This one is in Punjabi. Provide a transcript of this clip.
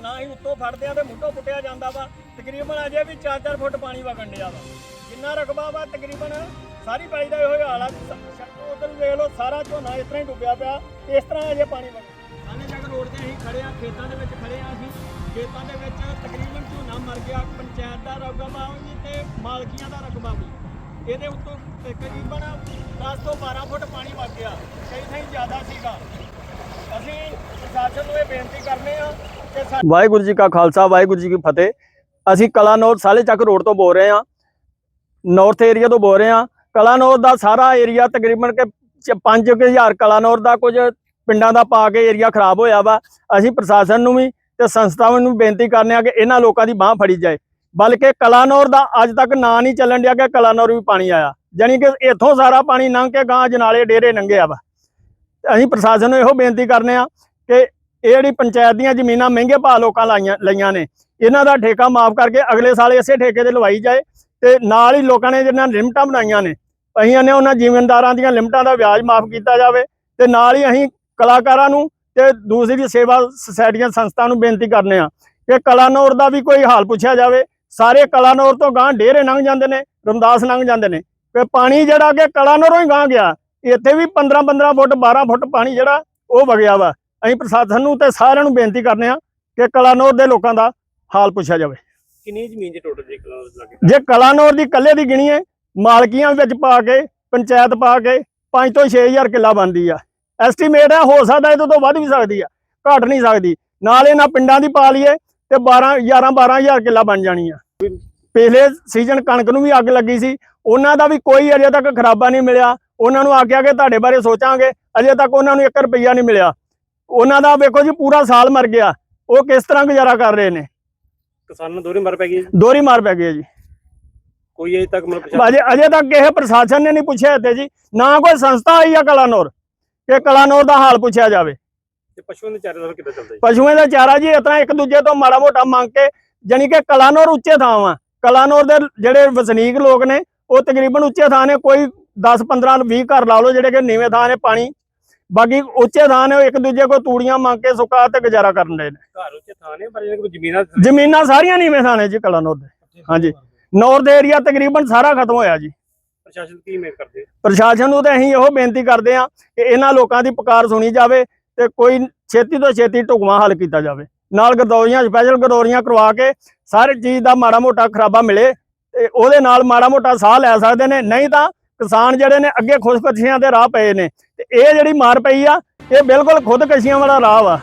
ਨਾ ਹੀ ਉੱਤੋਂ ਫੜਦੇ ਆ ਤੇ ਮੁੱਢੋਂ ਪੁੱਟਿਆ ਜਾਂਦਾ ਵਾ। ਤਕਰੀਬਨ ਅਜੇ ਵੀ 4-4 ਫੁੱਟ ਪਾਣੀ ਵਗਣ ਡਿਆ ਵਾ। ਜਿੰਨਾ ਰਕਬਾ ਵਾ ਤਕਰੀਬਨ ਸਾਰੀ ਪੈਲੀ ਦਾ ਇਹੋ ਹੀ ਹਾਲ ਆ। ਉਧਰ ਵੇਖ ਲਓ, ਸਾਰਾ ਝੋਨਾ ਇਸ ਤਰ੍ਹਾਂ ਹੀ ਡੁੱਬਿਆ ਪਿਆ। ਇਸ ਤਰ੍ਹਾਂ ਅਜੇ ਪਾਣੀ ਵਗ ਸਾਨੇ ਜਗ ਰੋਡ ਤੇ ਅਸੀਂ ਖੜੇ ਆ ਖੇਤਾਂ ਦੇ ਵਿੱਚ ਖੜੇ ਆ ਅਸੀਂ। ਖੇਤਾਂ ਦੇ ਵਿੱਚ ਤਕਰੀਬਨ ਝੋਨਾ ਮਰ ਗਿਆ, ਪੰਚਾਇਤ ਦਾ ਰਕਬਾ ਵੀ ਤੇ ਮਾਲਕੀਆਂ ਦਾ ਰਕਬਾ ਵੀ। ਇਹਦੇ ਉੱਤੋਂ ਤਕਰੀਬਨ 10 ਤੋਂ 12 ਫੁੱਟ ਪਾਣੀ ਵਗ ਗਿਆ। ਕਈ ਥਾਈਂ ਜ਼ਿਆਦਾ ਸੀਗਾ। ਅਸੀਂ ਪ੍ਰਸ਼ਾਸਨ ਨੂੰ ਇਹ ਬੇਨਤੀ ਕਰਨੇ ਆ ਵਾਹਿਗੁਰੂ ਜੀ ਕਾ ਖਾਲਸਾ, ਵਾਹਿਗੁਰੂ ਜੀ ਕੀ ਫਤਿਹ। ਅਸੀਂ ਕਲਾਨੌਰ ਸਾਲੇ ਚੱਕ ਰੋਡ ਤੋਂ ਬੋਲ ਰਹੇ ਹਾਂ। ਨਾਰਥ ਏਰੀਆ ਤੋਂ ਬੋਲ ਰਹੇ ਹਾਂ। ਕਲਾਨੌਰ ਦਾ ਸਾਰਾ ਏਰੀਆ ਤਕਰੀਬਨ ਕਿ 5000 ਕਲਾਨੌਰ ਦਾ ਕੁਝ ਪਿੰਡਾਂ ਦਾ ਪਾ ਕੇ ਏਰੀਆ ਖਰਾਬ ਹੋਇਆ ਵਾ। ਅਸੀਂ ਪ੍ਰਸ਼ਾਸਨ ਨੂੰ ਵੀ ਤੇ ਸੰਸਥਾਵਾਂ ਨੂੰ ਬੇਨਤੀ ਕਰਨੇ ਆ ਕਿ ਇਹਨਾਂ ਲੋਕਾਂ ਦੀ ਬਾਹ ਫੜੀ ਜਾਏ। ਬਲਕਿ ਕਲਾਨੌਰ ਦਾ ਅੱਜ ਤੱਕ ਨਾਂ ਨਹੀਂ ਚੱਲਣ ਡਿਆ ਕਿ ਕਲਾਨੌਰ ਵੀ ਪਾਣੀ ਆਇਆ। ਜਾਣੀ ਕਿ ਇੱਥੋਂ ਸਾਰਾ ਪਾਣੀ ਲੰਘ ਕੇ ਗਾਂ ਜਨਾਲੇ ਡੇਰੇ ਲੰਘਿਆ ਵਾ। ਅਸੀਂ ਪ੍ਰਸ਼ਾਸਨ ਨੂੰ ਇਹੋ ਬੇਨਤੀ ਕਰਨੇ ਆ ਕਿ ਇਹ ਜਿਹੜੀ ਪੰਚਾਇਤ ਦੀਆਂ ਜ਼ਮੀਨਾਂ ਮਹਿੰਗੇ ਭਾਅ ਲੋਕਾਂ ਲਾਈਆਂ ਲਈਆਂ ਨੇ, ਇਹਨਾਂ ਦਾ ਠੇਕਾ ਮਾਫ ਕਰਕੇ ਅਗਲੇ ਸਾਲ ਇਸੇ ਠੇਕੇ ਤੇ ਲਵਾਈ ਜਾਏ ਤੇ ਨਾਲ ਹੀ ਲੋਕਾਂ ਨੇ ਜਿਹਨਾਂ ਲਿਮਟਾਂ ਬਣਾਈਆਂ ਨੇ, ਅਸੀਂ ਨੇ ਉਹਨਾਂ ਜ਼ਿਮੀਂਦਾਰਾਂ ਦੀਆਂ ਲਿਮਟਾਂ ਦਾ ਵਿਆਜ ਮਾਫ ਕੀਤਾ ਜਾਵੇ ਤੇ ਨਾਲ ਹੀ ਅਸੀਂ ਕਲਾਕਾਰਾਂ ਨੂੰ ਤੇ ਦੂਸਰੀ ਸੇਵਾ ਸੁਸਾਇਟੀਆਂ ਸੰਸਥਾ ਨੂੰ ਬੇਨਤੀ ਕਰਨੇ ਆ ਕਿ ਕਲਾਨੌਰ ਦਾ ਵੀ ਕੋਈ ਹਾਲ ਪੁੱਛਿਆ ਜਾਵੇ, ਸਾਰੇ ਕਲਾਨੌਰ ਤੋਂ ਗਾਂ ਡੇਰੇ ਲੰਘ ਜਾਂਦੇ ਨੇ, ਰਮਦਾਸ ਲੰਘ ਜਾਂਦੇ ਨੇ ਕਿ ਪਾਣੀ ਜਿਹੜਾ ਕਿ ਕਲਾਨੌਰੋਂ ਹੀ ਗਾਂ ਗਿਆ, ਇੱਥੇ ਵੀ 15 15 ਫੁੱਟ 12 ਫੁੱਟ ਪਾਣੀ ਜਿਹੜਾ ਉਹ ਵਗਿਆ ਵਾ। ਅਸੀਂ ਪ੍ਰਸ਼ਾਸਨ ਨੂੰ ਤੇ ਸਾਰਿਆਂ ਨੂੰ ਬੇਨਤੀ ਕਰਨੇ ਆ ਕਿ ਕਲਾਨੌਰ ਦੇ ਲੋਕਾਂ ਦਾ ਹਾਲ ਪੁੱਛਿਆ ਜਾਵੇ। ਕਿੰਨੀ ਜ਼ਮੀਨ ਜੀ ਟੋਟਲ ਜੀ ਕਲਾਸ ਲੱਗੇ ਜੇ ਕਲਾਨੌਰ ਦੀ ਕੱਲੇ ਦੀ ਗਿਣੀਏ ਮਾਲਕੀਆਂ ਵਿੱਚ ਪਾ ਕੇ ਪੰਚਾਇਤ ਪਾ ਕੇ 5 ਤੋਂ 6000 ਕਿੱਲਾ ਬਣਦੀ ਆ। ਐਸਟੀਮੇਟ ਹੈ ਹੋ ਸਕਦਾ ਇਹ ਤੋਂ ਵੱਧ ਵੀ ਸਕਦੀ ਆ ਘਟ ਨਹੀਂ ਸਕਦੀ। ਨਾਲ ਇਹਨਾਂ ਪਿੰਡਾਂ ਦੀ ਪਾ ਲਈਏ ਤੇ 12 11 12000 ਕਿੱਲਾ ਬਣ ਜਾਣੀ ਆ। ਪਿਛਲੇ ਸੀਜ਼ਨ ਕਣਕ ਨੂੰ ਵੀ ਅੱਗ ਲੱਗੀ ਸੀ ਉਹਨਾਂ ਦਾ ਵੀ ਕੋਈ ਅਜੇ ਤੱਕ ਖਰਾਬਾ ਨਹੀਂ ਮਿਲਿਆ। ਉਹਨਾਂ ਨੂੰ ਆਖਿਆ ਕਿ ਤੁਹਾਡੇ ਬਾਰੇ ਸੋਚਾਂਗੇ ਅਜੇ ਤੱਕ ਉਹਨਾਂ ਨੂੰ 1 ਰੁਪਈਆ ਨਹੀਂ ਮਿਲਿਆ। ਉਹਨਾਂ ਦਾ ਵੇਖੋ ਜੀ ਪੂਰਾ ਸਾਲ ਮਰ ਗਿਆ। ਉਹ ਕਿਸ ਤਰ੍ਹਾਂ ਗੁਜ਼ਾਰਾ ਕਰ ਰਹੇ ਨੇ? ਕਿਸਾਨਾਂ ਨੂੰ ਦੋਰੇ ਮਰ ਪੈ ਗਈ ਦੋਰੀ ਮਾਰ ਪੈ ਗਈ ਹੈ ਜੀ। ਕੋਈ ਅਜੇ ਤੱਕ ਮਤਲਬ ਅਜੇ ਅਜੇ ਤੱਕ ਕਿਸੇ ਪ੍ਰਸ਼ਾਸਨ ਨੇ ਨਹੀਂ ਪੁੱਛਿਆ ਇੱਥੇ ਜੀ। ਨਾ ਕੋਈ ਸੰਸਥਾ ਆਈ ਆ ਕਲਾਨੌਰ ਕਿ ਕਲਾਨੌਰ ਦਾ ਹਾਲ ਪੁੱਛਿਆ ਜਾਵੇ। ਤੇ ਪਸ਼ੂਆਂ ਦੇ ਚਾਰੇ ਦਾ ਕਿੱਦਾਂ ਚੱਲਦਾ ਜੀ? ਪਸ਼ੂਆਂ ਦਾ ਚਾਰਾ ਜੀ ਤਰ੍ਹਾਂ ਇੱਕ ਦੂਜੇ ਤੋਂ ਮਾੜਾ ਮੋਟਾ ਮੰਗ ਕੇ ਜਾਣੀ ਕਿ ਕਲਾਨੌਰ ਉੱਚੇ ਥਾਂ ਵਾ। ਕਲਾਨੌਰ ਦੇ ਜਿਹੜੇ ਵਸਨੀਕ ਲੋਕ ਨੇ ਉਹ ਤਕਰੀਬਨ ਉੱਚੇ ਥਾਂ ਨੇ। ਕੋਈ 10 15 20 ਘਰ ਲਾ ਲਓ ਜਿਹੜੇ ਕਿ ਨੀਵੇਂ ਥਾਂ ਨੇ ਪਾਣੀ ਬਾਕੀ ਉੱਚੇ ਥਾਂ ਨੇ ਉਹ ਇੱਕ ਦੂਜੇ ਕੋਲ ਤੂੜੀਆਂ ਮੰਗ ਕੇ ਸੁੱਕਾ ਤੇ ਗੁਜ਼ਾਰਾ ਕਰਨ ਦੇ ਨੇ। ਘਰ ਉੱਤੇ ਥਾਂ ਨੇ ਪਰ ਜਿਹੜੇ ਕੋਈ ਜ਼ਮੀਨਾਂ ਜ਼ਮੀਨਾਂ ਸਾਰੀਆਂ ਨੀਵੇਂ ਥਾਂ ਨੇ ਜੀ ਕਲਾਨੌਰ ਦੇ। ਹਾਂਜੀ। ਨੌਰਥ ਏਰੀਆ ਤਕਰੀਬਨ ਸਾਰਾ ਖਤਮ ਹੋਇਆ ਜੀ। ਪ੍ਰਸ਼ਾਸਨ ਕੀ ਮੇਰ ਕਰਦੇ? ਪ੍ਰਸ਼ਾਸਨ ਨੂੰ ਤਾਂ ਅਸੀਂ ਇਹੋ ਬੇਨਤੀ ਕਰਦੇ ਹਾਂ ਕਿ ਇਹਨਾਂ ਲੋਕਾਂ ਦੀ ਪੁਕਾਰ ਸੁਣੀ ਜਾਵੇ ਤੇ ਕੋਈ ਛੇਤੀ ਤੋਂ ਛੇਤੀ ਢੁਕਵਾਂ ਹੱਲ ਕੀਤਾ ਜਾਵੇ। ਨਾਲ ਗਰਦੌਰੀਆਂ ਸਪੈਸ਼ਲ ਗਰਦੌਰੀਆਂ ਕਰਵਾ ਕੇ ਸਾਰੇ ਚੀਜ਼ ਦਾ ਮਾੜਾ ਮੋਟਾ ਖਰਾਬਾ ਮਿਲੇ ਤੇ ਉਹਦੇ ਨਾਲ ਮਾੜਾ ਮੋਟਾ ਸਾਹ ਲੈ ਸਕਦੇ ਨੇ। ਨਹੀਂ ਤਾਂ ਕਿਸਾਨ ਜਿਹੜੇ ਨੇ ਅੱਗੇ ਖੁਦਕਸ਼ੀਆਂ ਦੇ ਰਾਹ ਪਏ ਨੇ ਤੇ ਇਹ ਜਿਹੜੀ ਮਾਰ ਪਈ ਆ, ਇਹ ਬਿਲਕੁਲ ਖੁਦਕਸ਼ੀਆਂ ਵਾਲਾ ਰਾਹ ਵਾ।